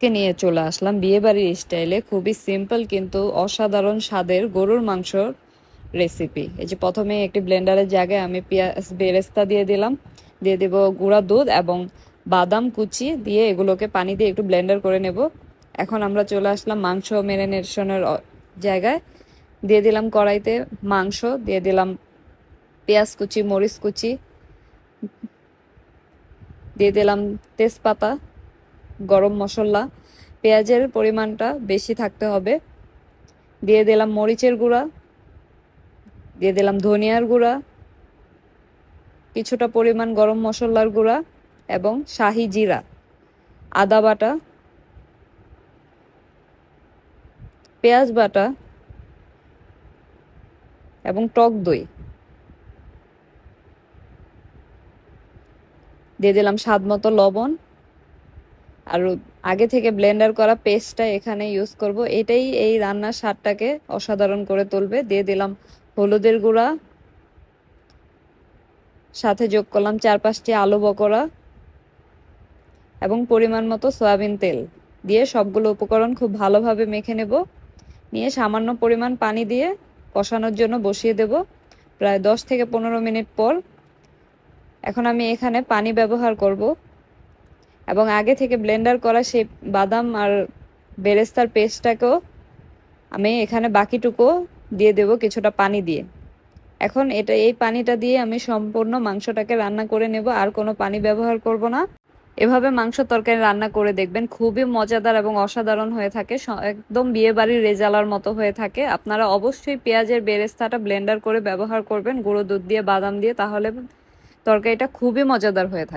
কে নিয়ে চলে আসলাম। বিয়ে বাড়ির স্টাইলে খুবই সিম্পল কিন্তু অসাধারণ স্বাদের গরুর মাংসর রেসিপি। এই যে প্রথমে একটি ব্লেন্ডারের জায়গায় আমি পেঁয়াজ, বেরেস্তা দিয়ে দিলাম। দিয়ে দেব গুঁড়া দুধ এবং বাদাম কুচি দিয়ে এগুলোকে পানি দিয়ে একটু ব্লেন্ডার করে নেব। এখন আমরা চলে আসলাম মাংস ম্যারিনেশনের অ- জায়গায়। দিয়ে দিলাম কড়াইতে মাংস, দিয়ে দিলাম পেঁয়াজ কুচি, মরিচ কুচি, দিয়ে দিলাম তেজপাতা গরম মশলা, পেঁয়াজের পরিমাণটা বেশি থাকতে হবে। দিয়ে দিলাম মরিচের গুঁড়া, দিয়ে দিলাম ধনিয়ার গুঁড়া, কিছুটা পরিমাণ গরম মশলার গুঁড়া এবং শাহি জিরা, আদা বাটা, পেঁয়াজ বাটা এবং টক দই। দিয়ে দিলাম স্বাদ মতো লবণ আর আগে থেকে ব্লেন্ডার করা পেস্টটা এখানে ইউজ করব। এটাই এই রান্নার স্বাদটাকে অসাধারণ করে তুলবে। দিয়ে দিলাম হলুদের গুঁড়া, সাথে যোগ করলাম চার পাঁচটি আলু বকরা এবং পরিমাণ মতো সয়াবিন তেল। দিয়ে সবগুলো উপকরণ খুব ভালোভাবে মেখে নেব। নিয়ে সামান্য পরিমাণ পানি দিয়ে কষানোর জন্য বসিয়ে দেব। প্রায় দশ থেকে পনেরো মিনিট পর। এখন আমি এখানে পানি ব্যবহার করব। এবং আগে থেকে ব্লেন্ডার করা সেই বাদাম আর বেরেস্তার পেস্টটাকেও আমি এখানে বাকিটুকু দিয়ে দেব কিছুটা পানি দিয়ে। এখন এটা, এই পানিটা দিয়ে আমি সম্পূর্ণ মাংসটাকে রান্না করে নেব, আর কোনো পানি ব্যবহার করব না। এভাবে মাংস তরকারি রান্না করে দেখবেন, খুবই মজাদার এবং অসাধারণ হয়ে থাকে একদম বিয়ে বাড়ির রেজালার মতো হয়ে থাকে। আপনারা অবশ্যই পেঁয়াজের বেরেস্তাটা ব্লেন্ডার করে ব্যবহার করবেন, গুঁড়ো দুধ দিয়ে, বাদাম দিয়ে, তাহলে তরকারিটা খুবই মজাদার হয়ে থাকে।